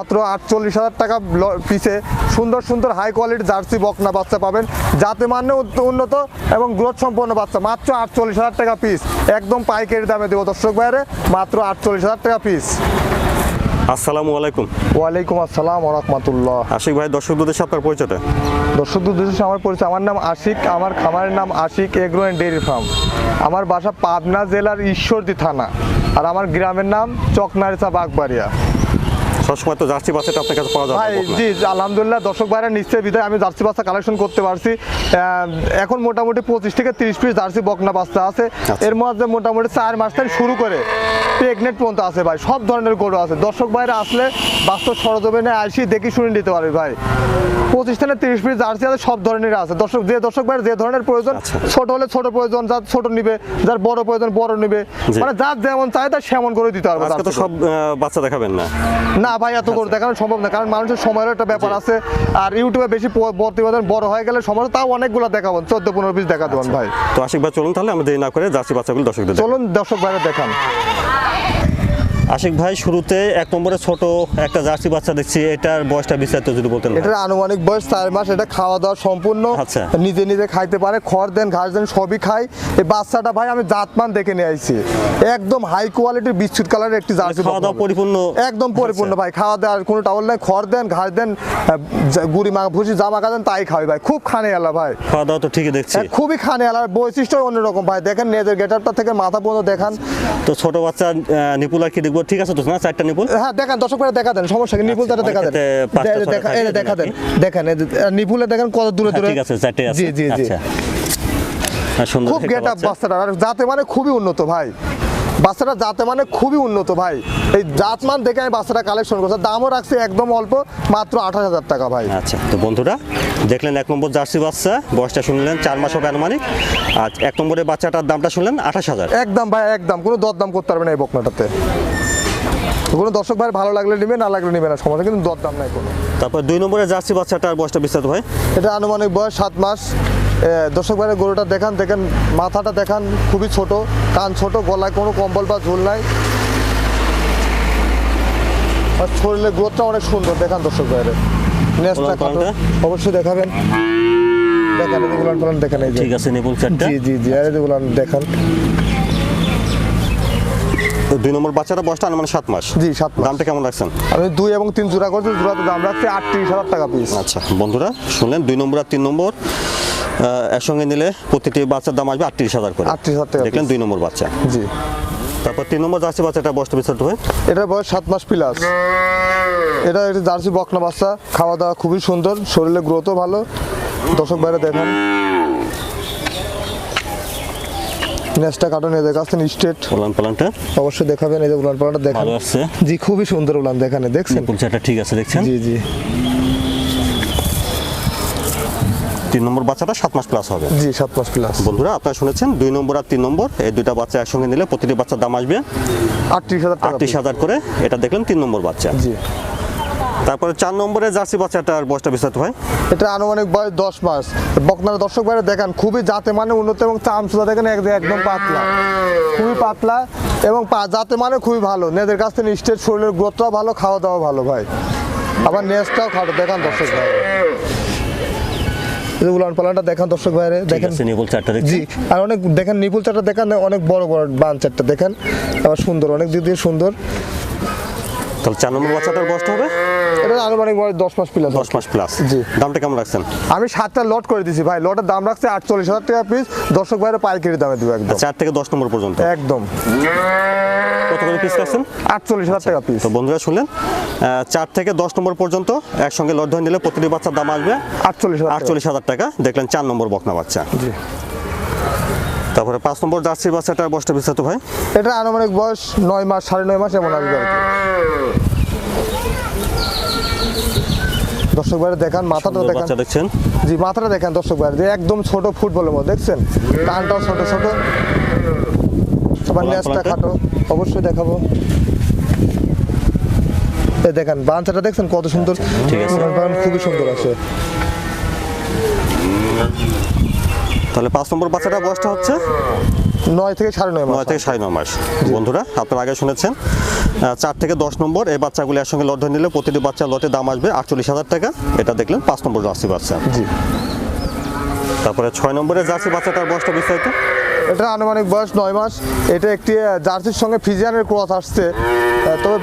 মাত্র আটচল্লিশ হাজার টাকা পিসে সুন্দর সুন্দর হাই কোয়ালিটি জার্সি বকনা বাচ্চা পাবেন। যাতে মানে উন্নত এবং গ্রোথ সম্পন্ন বাচ্চা। মাত্র আটচল্লিশ হাজার টাকা পিস একদম পাইকারি দামে দেবো দর্শক বাইরে মাত্র আটচল্লিশ হাজার টাকা পিস আসসালামু আলাইকুম। ওয়ালাইকুম আসসালাম রহমতুল্লাহ। আশিক ভাই দর্শকদের সাথে আপনার পরিচয়টা? দর্শক উদ্দেশ্যে আমার পরিচয়। আমার নাম আশিক। আমার খামারের নাম Ashiq agro and dairy farm. আমার বাসা পাবনা জেলার ঈশ্বরদী থানা। আর আমার গ্রামের নাম চকনারিচা বাগবাড়িয়া। সবসময় তো জার্সি বাচ্চাটা আপনার কাছে পাওয়া যাবে ভাই জি আলহামদুলিল্লাহ দর্শক ভাইরা নিশ্চয়ই বিদায়। আমি জার্সি বাচ্চা কালেকশন করতে পারছি। এখন মোটামুটি পঁচিশ থেকে তিরিশ পিস জার্সি বকনা বাচ্চা আছে। এর মধ্যে মোটামুটি চার মাস থেকে শুরু করে প্রেগনেন্ট পর্যন্ত আছে ভাই। সব ধরনের গরু আছে। দর্শক ভাইরা আসলে বাস্তব সরজমিনে আসি দেখি শুনে নিতে পারবে ভাই। পঁচিশ থেকে তিরিশ পিস জার্সি আছে সব ধরনের আছে। দর্শক যে দর্শক ভাইয়ের যে ধরনের প্রয়োজন আচ্ছা। ছোট হলে ছোট প্রয়োজন যার ছোট নিবে যার বড় প্রয়োজন বড় নিবে। মানে যার যেমন চায় তার সেমন করে দিতে পারবে তো সব বাচ্চা দেখাবেন না? না ভাই এত করে দেখানো সম্ভব না কারণ মানুষের সময়ের একটা ব্যাপার আছে। আর ইউটিউবে বেশি প্রতিবেদন বড় হয়ে গেলে সময় তাও অনেকগুলো দেখাবেন চোদ্দ পনেরো পিস দেখা দেবেন ভাই। তো আশিক ভাই চলুন তাহলে আমাদের দেরি না করে জার্সি বাচ্চাগুলো দর্শকদের চলুন দর্শক ভাইরা দেখান। আশিক ভাই শুরুতে এক নম্বরে ছোট একটা জার্সি বাচ্চা দেখছি এটার বয়সটা বিস্তারিত যদি বলতেন। এটার আনুমানিক বয়স চার মাস এটা খাওয়া দাওয়া সম্পূর্ণ। আচ্ছা। নিজে নিজে খাইতে পারে খড় দেন ঘাস দেন সবই খায়। এই বাচ্চাটা ভাই আমি জাতমান দেখে নিয়ে আইছি। একদম হাই কোয়ালিটির বিস্কুট কালারের একটি জার্সি খাওয়া দাওয়া পরিপূর্ণ? একদম পরিপূর্ণ ভাই খাওয়া দাওয়া কোনো টাউল নাই খড় দেন ঘাস দেন গুড়ি মা ভুসি জামা কাদেন তাই খাওয়াই ভাই খুব খানে এলা ভাই। খাওয়া দাওয়া তো ঠিকই দেখছি। হ্যাঁ, খুবই খানে আলার বৈশিষ্ট্য অন্যরকম ভাই। দেখেন নিজের গেটআপটা থেকে মাথা পর্যন্ত দেখান। তো ছোট বাচ্চা নিপুলা কি দেখব ঠিক আছে তো না? চারটা নিপুল হ্যাঁ দেখান দর্শক ভাই দেখা দেন সমস্যা কি? নিপুল তারা দেখা দেন। ছটা দেখা দেন। দেখেন নিপুলে দেখেন কত দূরে হ্যাঁ, দূরে ঠিক আছে চারটে আছে। জি জি। জি আচ্ছা। হ্যাঁ, খুব গেট আপ বাচ্চাটা। আর জাতে মানে খুবই উন্নত ভাই। বাচ্চাটা জাতে মানে খুবই উন্নত ভাই। এই জাতমান দেখে আমি বাচ্চাটা কালেকশন করছি। দামও রাখছি একদম অল্প মাত্র আঠাশ হাজার টাকা ভাই। আচ্ছা তো বন্ধুরা দেখলেন এক নম্বর জার্সি বাচ্চা বয়সটা শুনলেন চার মাস হবে আনুমানিক। আর এক নম্বরের বাচ্চাটার দামটা শুনলেন আঠাশ হাজার। একদম ভাই একদম। কোনো দরদাম করতে পারবে না এই বকনাটাতে। কোনো দর্শক ভাই ভালো লাগলে নিবে না লাগলে নিবে না সমস্যা কিন্তু দরদাম নাই কোনো। তারপর দুই নম্বরে জার্সি বাচ্চাটার বয়সটা বিস্তারিত ভাই। এটা আনুমানিক বয়স সাত মাস। দর্শক ভাইয়ের গরুটা দেখান দেখেন মাথাটা দেখান খুবই ছোট কান ছোট গলায় কোনো কম্বল বা ঝোল নাই। আর শরীরের গ্রোথটা অনেক সুন্দর দেখান দর্শক ভাইয়ের নেসটা অবশ্যই দেখাবেন। দেখান যে দেখেন ঠিক আছে চারটা জি জি জি আর এই দেখান। দুই নম্বর বাচ্চাটা বয়সটা আনুমানিক সাত মাস। জি সাত মাস। দামটা কেমন রাখছেন? আমি দুই এবং তিন জোড়া করছি জোড়াতে দাম রাখছি আটত্রিশ হাজার টাকা পিস আচ্ছা বন্ধুরা শুনলেন দুই নম্বর আর তিন নম্বর একসঙ্গে নিলে প্রতিটি বাচ্চার দাম আসবে আটত্রিশ হাজার করে। 38,000 টাকা দেখলেন দুই নম্বর বাচ্চা। জি। তারপর তিন নম্বর জার্সি বাচ্চাটা বয়সটা বিস্তারিত হয়। এটার বয়স সাত মাস প্লাস এটা একটি জার্সি বকনা বাচ্চা খাওয়া দাওয়া খুবই সুন্দর শরীরে গ্রোথও ভালো। দর্শক বাইরে দেখেন। নেসটা কাটন এই দেখাচ্ছেন স্টেট। উলান পালানটা? অবশ্যই দেখাবেন এই যে উলান পালাটা দেখান। ভালো আসছে। জি খুবই সুন্দর উলান দেখানে দেখছেন? নিপুল চারটা ঠিক আছে দেখছেন? জি জি। তিন নম্বর বাচ্চাটা সাত মাস প্লাস হবে। জি সাত মাস প্লাস বন্ধুরা আপনারা শুনেছেন দুই নম্বর আর তিন নম্বর এই দুইটা বাচ্চা একসঙ্গে নিলে প্রতিটি বাচ্চার দাম আসবে আটত্রিশ হাজার টাকা আটত্রিশ হাজার করে। এটা দেখলেন তিন নম্বর বাচ্চা। জি। তারপরে চার নম্বরের জার্সি বাচ্চাটার বয়সটা বিস্তারিত হয় এটা আনুমানিক বয়স দশ মাস। বকনার দর্শক বাইরে দেখান খুবই জাতে মানে উন্নত এবং চাম চামচুদা দেখেন এক- একদম পাতলা। খুবই পাতলা এবং পা- জাতে মানে খুবই ভালো। নেদের কাছ থেকে স্টেট শরীরের গ্রোথটাও ভালো খাওয়া দাওয়া ভালো ভাই। আবার নেসটাও খাটো দেখান দর্শক ভাই উলান পালানটা দেখান দর্শক ভাইরে দেখেন। নিপুল চারটা জি আর অনেক দেখেন নিপুল চারটা দেখান অনেক বড় বড় বান চারটা দেখেন। আবার সুন্দর অনেক দিক দিয়ে সুন্দর। তাহলে চার নম্বর বাচ্চাটার বয়সটা হবে? এটা আনুমানিক বয়স দশ মাস প্লাস দশ মাস প্লাস জি। দামটা কেমন রাখছেন? আমি সাতটা লট করে দিছি ভাই। লটের দাম রাখছে আটচল্লিশ হাজার টাকা পিস দর্শক ভাইরা পাইকারি দামে দেবো একদম। চার থেকে দশ নম্বর পর্যন্ত। একদম। কত করে পিস রাখছেন? আটচল্লিশ হাজার টাকা পিস তো বন্ধুরা শুনলেন চার থেকে দশ নম্বর পর্যন্ত একসঙ্গে লট ধরে নিলে প্রতিটি বাচ্চার দাম আসবে আটচল্লিশ আটচল্লিশ হাজার টাকা। দেখলেন চার নম্বর বকনা বাচ্চা। জি। তারপরে পাঁচ নম্বর জার্সি বাচ্চাটার বয়সটা বিস্তারিত ভাই? এটা আনুমানিক বয়স নয় মাস সাড়ে নয় মাস এমন আসবে আর কি। দর্শক ভাইরা দেখান মাথাটা দেখান। দেখছেন। জি মাথাটা দেখেন দর্শক ভাইরা। যে একদম ছোট ফুটবলের মতো দেখছেন? কানটাও ছোট ছোট। আবার বলান নেসটা খাটো। অবশ্যই দেখাবো। দেখেন বাঞ্চাটা দেখছেন কত সুন্দর? খুবই সুন্দর আছে। তাহলে পাঁচ নম্বর বাচ্চাটার বয়সটা হচ্ছে? নয় থেকে সাড়ে নয় নয় থেকে সাড়ে নয় মাস। বন্ধুরা আপনারা আগে শুনেছেন চার থেকে দশ নম্বর এই বাচ্চাগুলি একসঙ্গে লট ধরে নিলে প্রতিটি বাচ্চা লটের দাম আসবে আটচল্লিশ হাজার টাকা। এটা দেখলেন পাঁচ নম্বর জার্সি বাচ্চা। জি। তারপরে ছয় নম্বরের জার্সি বাচ্চাটার বয়সটা বিস্তারিত? এটা আনুমানিক বয়স নয় মাস। এটা একটি জার্সির সঙ্গে ফিজিয়ানের ক্রস আসছে। তবে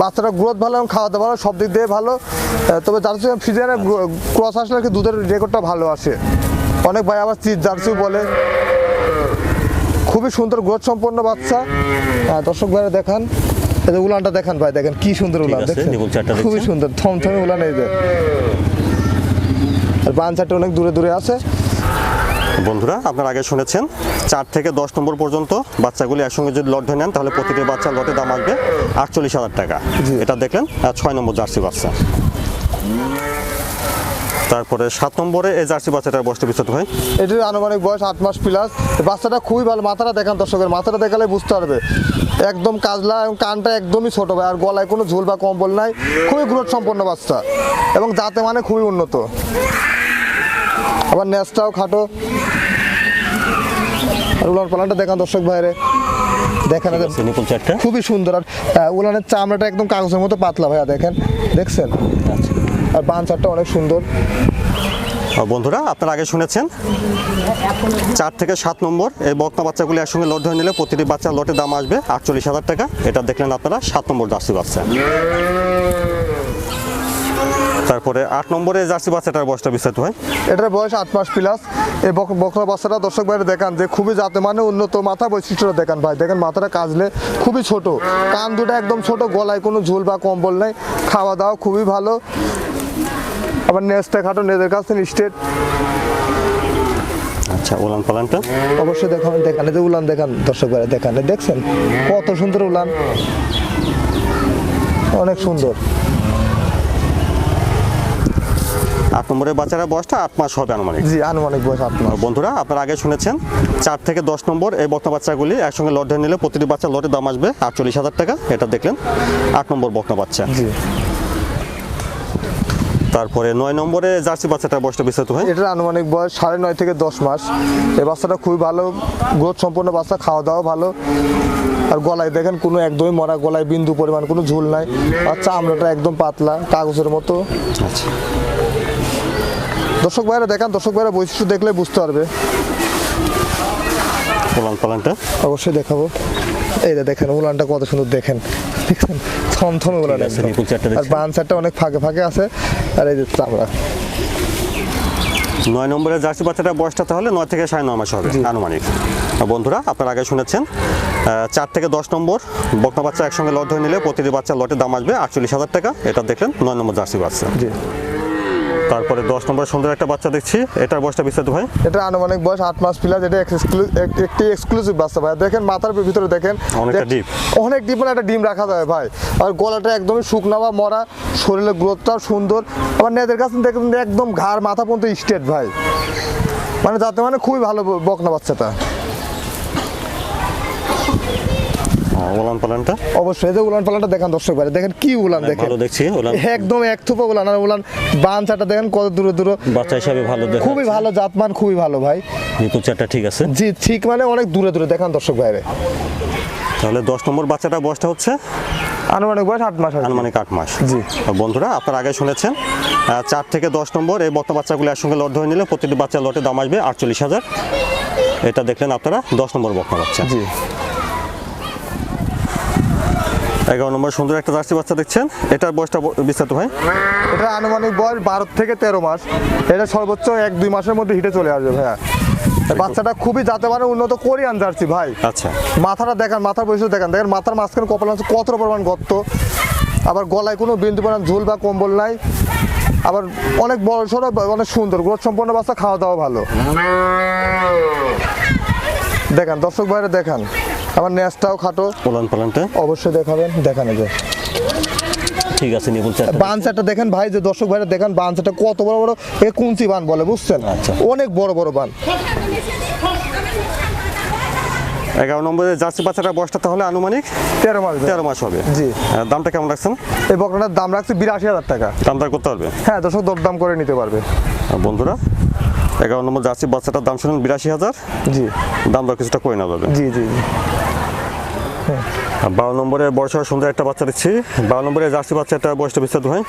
বাচ্চাটা গ্রোথ ভালো এবং খাওয়া দাওয়া ভালো সব দিক দিয়ে ভালো। তবে জার্সি ফিজিয়ানের ক্রস আসলে কি দুধের রেকর্ডটা ভালো আসে। অনেক ভাই আবার চিজ জার্সিও বলে। খুবই সুন্দর গ্রোথ সম্পন্ন বাচ্চা। আহ, দর্শক ভাইরা দেখান। এই উলানটা দেখান ভাই দেখেন কি সুন্দর উলান আছে, দেখছেন? খুবই? সুন্দর থমথমে উলান এই যে। আর বান চারটা অনেক দূরে দূরে আছে। বন্ধুরা আপনারা আগে শুনেছেন চার থেকে দশ নম্বর পর্যন্ত বাচ্চাগুলি একসঙ্গে যদি লট ধরে নেন তাহলে প্রতিটি বাচ্চার লটের দাম আসবে আটচল্লিশ হাজার টাকা। এটা দেখলেন ছয় নম্বর জার্সি বাচ্চা। তারপরে সাত নম্বরে এই জার্সি বাচ্চাটার বয়সটা বিস্তারিত ভাই? এটির আনুমানিক বয়স আট মাস প্লাস। বাচ্চাটা খুবই ভালো মাথাটা দেখান দর্শকের মাথাটা দেখালে বুঝতে পারবে। একদম কাজলা এবং কানটা একদমই ছোট ভাই আর গলায় কোনো ঝোল বা কম্বল নাই। খুবই গ্রোথ সম্পন্ন বাচ্চা এবং যাতে মানে খুবই উন্নত। আবার নেসটাও খাটো। আর উলান পালানটা দেখান দর্শক ভাইরে। দেখেন খুবই সুন্দর। আর উলানের চামড়াটা একদম কাগজের মতো পাতলা ভাইয়া দেখেন। দেখছেন? আর বাঞ্চারটা অনেক সুন্দর। বন্ধুরা, আপনারা আগে শুনেছেন, চার থেকে সাত নম্বর, এই বকনা বাচ্চাগুলি একসঙ্গে লট ধরে নিলে প্রতিটি বাচ্চার লটের দাম আসবে আটচল্লিশ হাজার টাকা। এটা দেখলেন আপনারা, সাত নম্বর জার্সি বাচ্চা। তারপরে আট নম্বরে জার্সি বাচ্চাটার বয়সটা বিস্তারিত হয়। এটার বয়স আট মাস প্লাস। এই বক- বকরা বাচ্চাটা দর্শক বাইরে দেখান যে খুবই জাতে মানে উন্নত মাথা বৈশিষ্ট্যটা দেখান ভাই। দেখেন মাথাটা কাজলে খুবই ছোট। কান দুটো একদম ছোট গলায় কোনো ঝোল বা কম্বল নেই। খাওয়া দাওয়া খুবই ভালো। আবার নেস্টে খাটো নেদের কাছে স্টেট আচ্ছা পালানটা? অবশ্যই দেখান দেখান। যে উলান দেখান দর্শক বাইরে দেখান। দেখছেন? কত সুন্দর উলান। অনেক সুন্দর। আট নম্বরের বাচ্চারা বয়সটা আট মাস হবে আনুমানিক। জি আনুমানিক বয়স আট মাস। বন্ধুরা আপনারা আগে শুনেছেন চার থেকে দশ নম্বর এই বকনা বাচ্চাগুলি একসঙ্গে লট ধরে নিলে প্রতিটি বাচ্চার লটের দাম আসবে আটচল্লিশ হাজার টাকা এটা দেখলেন আট নম্বর বকনা বাচ্চা। জি। তারপরে নয় নম্বরে জার্সি বাচ্চাটা বয়সটা বিস্তারিত হয়। এটার আনুমানিক বয়স সাড়ে নয় থেকে দশ মাস। এই বাচ্চাটা খুবই ভালো গ্রোথ সম্পন্ন বাচ্চা খাওয়া দাওয়া ভালো। আর গলায় দেখেন কোনো একদমই মরা গলায় বিন্দু পরিমাণ কোনো ঝুল নাই। আর চামড়াটা একদম পাতলা কাগজের মতো। আচ্ছা। দর্শক ভাইরা দেখেন দর্শক ভাইরা বৈশিষ্ট্য দেখলে বুঝতে পারবে। ওলান পালানটা? অবশ্যই দেখাবো। এই দেখেন উলানটা কত সুন্দর দেখেন। দেখছেন থমথমে উলান আর। বান চারটা অনেক ফাঁকে ফাঁকে আছে। আর এই যে চামড়া। নয় নম্বরের জার্সি বাচ্চাটার বয়সটা তাহলে নয় থেকে সাড়ে নয় মাস হবে আনুমানিক। বন্ধুরা আপনারা আগে শুনেছেন চার থেকে দশ নম্বর বকনা বাচ্চা একসঙ্গে লট ধরে নিলে প্রতিটি বাচ্চা লটের দাম আসবে আটচল্লিশ হাজার টাকা। এটা দেখলেন নয় নম্বর জার্সি বাচ্চা। জি। তারপরে দশ নম্বর সুন্দর একটা বাচ্চা দেখছি। এটার বয়সটা বিস্তারিত ভাই? এটা আনুমানিক বয়স আট মাস প্লাস এটা একটি এক্সক্লুসিভ বাচ্চা ভাই। দেখেন মাথার ভিতরে দেখেন অনেকটা deep। অনেক ডিপ মানে একটা ডিম রাখা যায় ভাই। আর গলাটা একদমই শুকনা বা মরা শরীরের গ্রোথটাও সুন্দর। আবার নেদের কাছে দেখেন একদম ঘাড় মাথা পর্যন্ত স্টেট ভাই। মানে যাতে মানে খুবই ভালো বকনা বাচ্চাটা। ওলান পালানটা? অবশ্যই এই যে উলান পালানটা দেখেন দর্শক ভাই দেখেন কি উলান দেখেন। ভালো দেখছি ওলান একদম এক থুপা উলান আর উলান বাঞ্চাটা দেখেন কত দূরে দূরে। বাচ্চা হিসাবে ভালো দেখা খুবই ভালো জাতমান খুবই ভালো ভাই। নিপুল চারটা ঠিক আছে। জি ঠিক মানে অনেক দূরে দূরে দেখান দর্শক ভাইরে তাহলে দশ নম্বর বাচ্চাটার বয়সটা হচ্ছে? আনুমানিক বয়স আট মাস আনুমানিক আট মাস। জি। বন্ধুরা আপনারা আগে শুনেছেন চার থেকে দশ নম্বর এই বক্তা বাচ্চাগুলো একসঙ্গে লট ধরে নিলে প্রতিটি বাচ্চার লটের দাম আসবে আটচল্লিশ হাজার। এটা দেখলেন আপনারা দশ নম্বর বক্তা বাচ্চা। জি। এগারো নম্বর সুন্দর একটা জার্সি বাচ্চা দেখছেন? এটার বয়সটা বিস্তারিত হয় এটা আনুমানিক বয়স বারো থেকে তেরো মাস। এটা সর্বোচ্চ এক দুই মাসের মধ্যে হিটে চলে আসবে ভাইয়া। বাচ্চাটা খুবই যাতে মানে উন্নত কোরিয়ান জার্সি ভাই। আচ্ছা। মাথাটা দেখান মাথার বৈশিষ্ট্য দেখান। দেখেন মাথার মাঝখানে কপাল আছে কত পরিমাণ গর্ত। আবার গলায় কোনো বিন্দু পরিমাণ ঝোল বা কম্বল নাই। আবার অনেক বড় সড়ো অনেক সুন্দর। গ্রোথ সম্পন্ন বাচ্চা খাওয়া দাওয়া ভালো। দেখান দর্শক ভাইরা দেখান। আমার নেসটাও খাটো। ওলান পালানটা অবশ্যই দেখাবেন দেখান এই যে ঠিক আছে নিপুল চারটা বানসাটা দেখেন ভাই যে দর্শক ভাইরা দেখেন বানসাটা কত বড় বড় এ কুঞ্চি বান বলে বুঝছেন? আচ্ছা। অনেক বড় বড় বান। এগারো নম্বরে জার্সি বাচ্চাটা বয়সটা তাহলে আনুমানিক? তেরো মাস। তেরো মাস হবে। জি। আহ, দামটা কেমন রাখছেন? এই বকনাটার দাম রাখছে বিরাশি হাজার টাকা। দামটা করতে পারবে? হ্যাঁ দর্শক দরদাম করে নিতে পারবে। বন্ধুরা এগারো নম্বর জার্সি বাচ্চাটার দাম শুনুন বিরাশি হাজার। জি। দাম দর কিছুটা করে নেওয়া যাবে। জি জি। বারো নম্বরের বড় সড়ো সুন্দর একটা বাচ্চা দিচ্ছি। বারো নম্বরের জার্সি বাচ্চাটা বয়সটা বিস্তারিত হয়।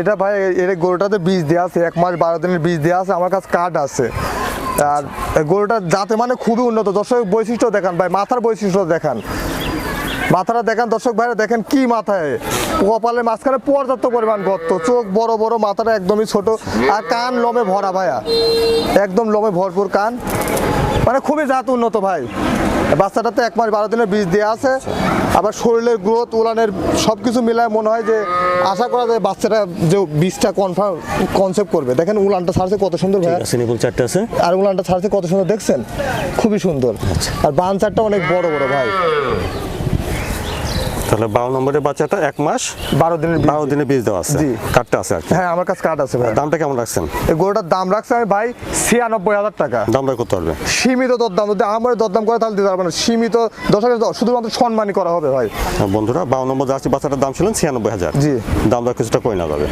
এটা ভাই, এর গরুটাতে বীজ দেওয়া আছে, এক মাস বারো দিনের বীজ দেওয়া আছে, আমার কাছে কার্ড আছে। আর এই গরুটা যাতে মানে খুবই উন্নত। দর্শক বৈশিষ্ট্য দেখান ভাই, মাথার বৈশিষ্ট্য দেখান। মাথাটা দেখেন, দর্শক ভাইরা দেখেন কি মাথায়। কপালের মাঝখানে পর্যাপ্ত পরিমাণ গর্ত। চোখ বড় বড়, মাথাটা একদমই ছোট। আর কান লমে ভরা ভাইয়া। একদম লমে ভরপুর কান। মানে খুবই জাত উন্নত ভাই। বাচ্চাটাতে এক মাস বারো দিনের বীজ দেওয়া আছে। আবার শরীরের গ্রোথ উলানের সব কিছু মিলায় মনে হয় যে আশা করা যায় বাচ্চাটা যে বীজটা কনফার্ম কনসেপ্ট করবে। দেখেন উলানটা ছাড়ছে কত সুন্দর ভাই সিনিপুল চারটা আছে। আর উলানটা ছাড়ছে কত সুন্দর দেখছেন? খুবই সুন্দর। আর বান চারটা অনেক বড় বড় ভাই। তাহলে বারো নম্বরের বাচ্চাটা এক মাস বারো দিনের। বারো দিনে বীজ দেওয়া আছে। জি। কার্ডটা আছে হ্যাঁ আমার কাছে কার্ড আছে ভাই দামটা কেমন রাখছেন? এই গরুটার দাম রাখছে আমি ভাই ছিয়ানব্বই হাজার টাকা। দাম দর করতে পারবে সীমিত দরদাম যদি আমার দরদাম করে তাহলে দিতে পারবে না। সীমিত দর্শকের শুধুমাত্র সম্মানই করা হবে ভাই। আর বন্ধুরা বারো নম্বর জার্সি বাচ্চাটার দাম ছিলেন ছিয়ানব্বই হাজার। জি। দাম দর কিছুটা করে নেওয়া যাবে।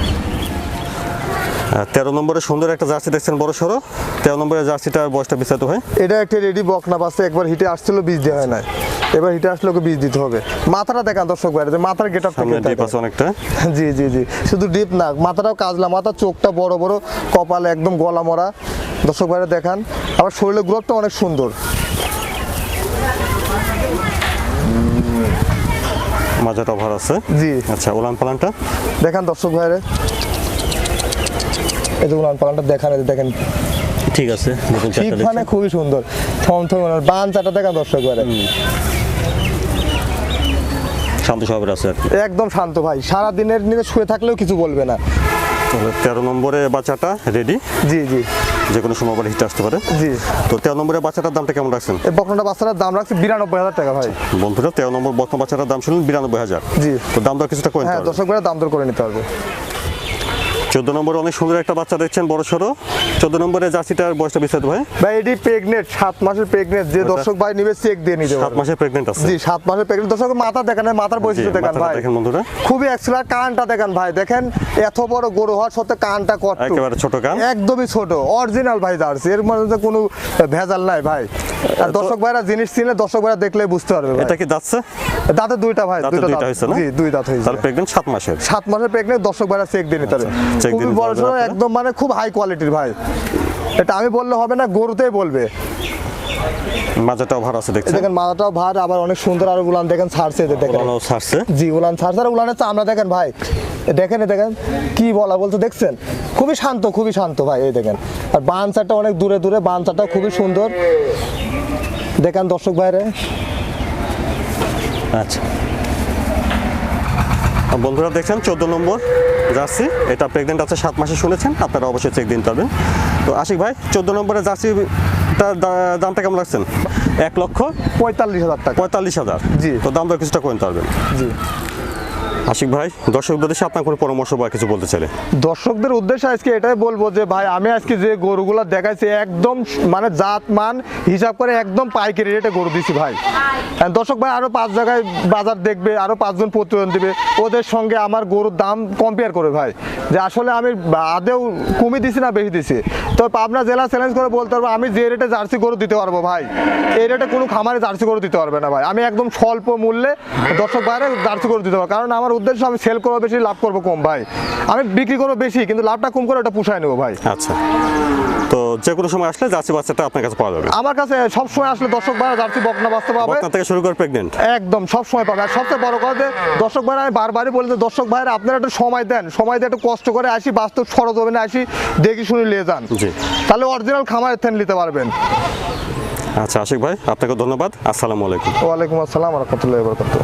আর তেরো নম্বরে সুন্দর একটা জার্সি দেখছেন বড় সড়ো। তেরো নম্বরের জার্সিটার বয়সটা বিস্তারিত হয়। এটা একটা রেডি বকনা বাসে একবার হিটে আসছিল বীজ দেওয়া হয় না এবার হিটে আসলে ওকে বীজ দিতে হবে। মাথাটা দেখান দর্শক বাইরে যে মাথার গেট আপ আছে অনেকটা। জি জি জি। শুধু ডিপ না মাথাটাও কাজলা মাথা চোখটা বড় বড় কপাল একদম গলা মরা। দর্শক বাইরে দেখান আবার শরীরের গ্রোথটা অনেক সুন্দর। মাজাটা ভর আছে। জি। আচ্ছা ওলান পালানটা? দেখান দর্শক ভাইরে। এই যে উলান পালানটা দেখান এই দেখেন। ঠিক আছে চারটা মানে খুবই সুন্দর। থম থম বান চাটা দেখান দর্শক ভাইরে। শান্ত স্বভাবের আছে একদম শান্ত ভাই সারা দিনের নিয়ে শুয়ে থাকলেও কিছু বলবে না। তেরো নম্বরে বাচ্চাটা রেডি জি জি। যে কোনো সময় আবার হিট আসতে পারে? জি। তো তেরো নম্বরের বাচ্চাটার দামটা কেমন রাখছেন? এই বকনাটা বাচ্চাটার দাম রাখছে বিরানব্বই হাজার টাকা ভাই। বন্ধুরা তেরো নম্বর বর্তমান বাচ্চাটার দাম শুনলেন বিরানব্বই হাজার। জি। তো দাম দর কিছুটা করে হ্যাঁ দর্শক দাম দর করে নিতে হবে। চোদ্দ নম্বরে অনেক সুন্দর একটা বাচ্চা দেখছেন বড় সড়ো চোদ্দ নম্বরে জার্সিটার বয়সটা বিস্তারিত ভাই? ভাই এটি প্রেগনেন্ট সাত মাসের প্রেগনেন্ট যে দর্শক ভাই নিবে চেক দিয়ে নিতে সাত মাসের প্রেগনেন্ট আছে। জি সাত মাসের প্রেগনেন্ট দর্শক মাথা দেখেন মাথার বৈশিষ্ট্য দেখান ভাই। দেখেন বন্ধুরা। খুবই এক্সেলার কানটা দেখেন ভাই। দেখেন এত বড় গরু হওয়ার সত্ত্বে কানটা কত একেবারে ছোট কান। একদমই ছোট অরিজিনাল ভাই জার্সি। এর মধ্যে কোনো ভেজাল নাই ভাই। আর দর্শক ভাইরা জিনিস চিনলে দর্শক ভাইরা দেখলে বুঝতে পারবে এটা কি যাচ্ছে? দাঁতে দুইটা ভাই দুইটা না? জি দুই দাঁত তাহলে প্রেগনেন্ট সাত মাসের? সাত মাসের প্রেগনেন্ট দর্শক ভাইরা চেক check দিয়ে খুবই বড় একদম মানে খুব হাই কোয়ালিটির ভাই। এটা আমি বললে হবে না গরুতেই বলবে। মাজাটাও ভার আছে দেখছেন? দেখেন ভার আবার অনেক সুন্দর আর উলান দেখেন ছাড়ছে এদের দেখেন। ওলানও ছাড়ছে। জি উলান ছাড়ছে আর উলানের চামড়া দেখেন ভাই দেখেন দেখেন কি বলা বলতে দেখছেন? খুবই শান্ত খুবই শান্ত ভাই এই দেখেন। আর বানচারটা অনেক দূরে দূরে বানচারটা খুবই সুন্দর। দেখেন দর্শক ভাইরে আচ্ছা। বন্ধুরা দেখছেন চোদ্দ নম্বর জার্সি। এটা প্রেগনেন্ট আছে সাত মাসে শুনেছেন আপনারা অবশ্যই চেক দিন পারবেন। তো আশিক ভাই চোদ্দ নম্বরে জার্সিটা দামটা কেমন লাগছেন এক লক্ষ পঁয়তাল্লিশ হাজার টাকা। পঁয়তাল্লিশ হাজার। জি। তো দামটা কিছুটা কমতে পারবেন। জি। আশিক ভাই, দর্শকদের দেশে আপনার কোনো পরামর্শ বা কিছু বলতে চাইলে? দর্শকদের উদ্দেশ্যে আজকে এটাই বলব যে, ভাই, আমি আজকে যে গরুগুলো দেখাইছি, একদম মানে জাত, মান হিসাব করে একদম পাইকারি রেটে গরু দিছি, ভাই। দর্শক ভাই, আরও পাঁচ জায়গায় বাজার দেখবে, আরও পাঁচজন প্রতিবেদন দিবে। ওদের সঙ্গে আমার গরুর দাম কম্পেয়ার করে, ভাই। যে আসলে আমি আদেও কমই দিছি না, বেশি দিছি। তো পাবনা জেলা চ্যালেঞ্জ করে বলতে পারব, আমি যে রেটে জার্সি গরু দিতে পারব, ভাই, এই রেটে কোনো খামারে জার্সি গরু দিতে পারবে না, ভাই। আমি একদম স্বল্প মূল্যে দর্শক বাইরে জার্সি গরু দিতে পারব, কারণ আমার উদ্দেশ্য আমি সেল করব বেশি লাভ করব কম ভাই। আমি বিক্রি করব বেশি কিন্তু লাভটা কম করে ওটা পুষায় নেব ভাই। আচ্ছা। তো যে কোনো সময় আসলে জার্সি বাচ্চাটা আপনার কাছে পাওয়া যাবে। আমার কাছে সব সময় আসলে দর্শক ভাই জার্সি বকনা বাঁচতে পাবে। বকনা থেকে শুরু করে প্রেগনেন্ট একদম সব সময় পাবে। আর সবচেয়ে বড় কথা যে দর্শক ভাইরা আমি বারবারই বলি যে দর্শক ভাইরা আপনারা একটু সময় দেন। সময় দিয়ে একটু কষ্ট করে আসি বাস্তব সরজমিনে আসি দেখি শুনি নিয়ে যান। তাহলে অরিজিনাল খামারের থেন নিতে পারবেন। আচ্ছা আশিক ভাই আপনাকে ধন্যবাদ। আসসালামু আলাইকুম। ওয়ালাইকুম আসসালাম রহমতুল্লাহ বরকত